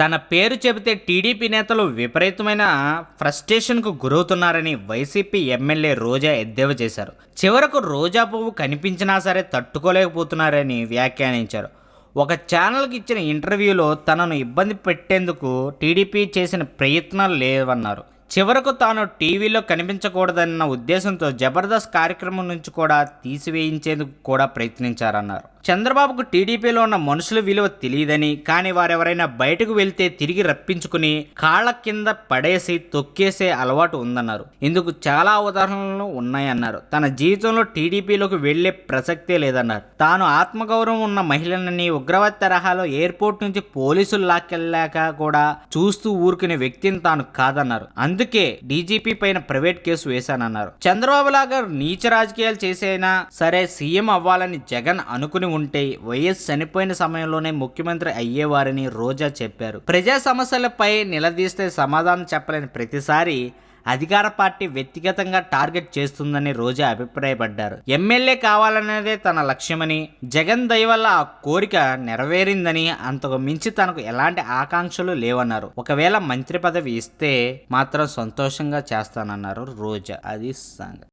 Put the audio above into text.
తన పేరు చెబితే టీడీపీ నేతలు విపరీతమైన ఫ్రస్ట్రేషన్కు గురవుతున్నారని వైసీపీ ఎమ్మెల్యే రోజా ఎద్దేవా చేశారు. చివరకు రోజా పువ్వు కనిపించినా సరే తట్టుకోలేకపోతున్నారని వ్యాఖ్యానించారు. ఒక ఛానల్కి ఇచ్చిన ఇంటర్వ్యూలో తనను ఇబ్బంది పెట్టేందుకు టీడీపీ చేసిన ప్రయత్నాలు లేవన్నారు. చివరకు తాను టీవీలో కనిపించకూడదన్న ఉద్దేశంతో జబర్దస్త్ కార్యక్రమం నుంచి కూడా తీసివేయించేందుకు కూడా ప్రయత్నించారన్నారు. చంద్రబాబుకు టీడీపీలో ఉన్న మనుషుల విలువ తెలియదని కానీ వారెవరైనా బయటకు వెళ్తే తిరిగి రప్పించుకుని కాళ్ళ కింద పడేసి తొక్కేసే అలవాటు ఉందన్నారు. ఇందుకు చాలా ఉదాహరణలు ఉన్నాయన్నారు. తన జీవితంలో టీడీపీలోకి వెళ్ళే ప్రసక్తే లేదన్నారు. తాను ఆత్మగౌరవం ఉన్న మహిళలని ఉగ్రవాద తరహాలో ఎయిర్పోర్ట్ నుంచి పోలీసులు లాక్కెళ్ళాక కూడా చూస్తూ ఊరుకునే వ్యక్తిని తాను కాదన్నారు. అందుకే డీజీపీ పైన ప్రైవేట్ కేసు వేశానన్నారు. చంద్రబాబు లాగా నీచ రాజకీయాలు చేసైనా సరే సీఎం అవ్వాలని జగన్ అనుకుని ఉంటే వైఎస్ చనిపోయిన సమయంలోనే ముఖ్యమంత్రి అయ్యేవారని రోజా చెప్పారు. ప్రజా సమస్యలపై నిలదీస్తే సమాధానం చెప్పలేని ప్రతిసారి అధికార పార్టీ వ్యక్తిగతంగా టార్గెట్ చేస్తుందని రోజా అభిప్రాయపడ్డారు. ఎమ్మెల్యే కావాలనేదే తన లక్ష్యమని జగన్ దయ వల్ల ఆ కోరిక నెరవేరిందని అంతకు మించి తనకు ఎలాంటి ఆకాంక్షలు లేవన్నారు. ఒకవేళ మంత్రి పదవి ఇస్తే మాత్రం సంతోషంగా చేస్తానన్నారు రోజా. అది సంగతి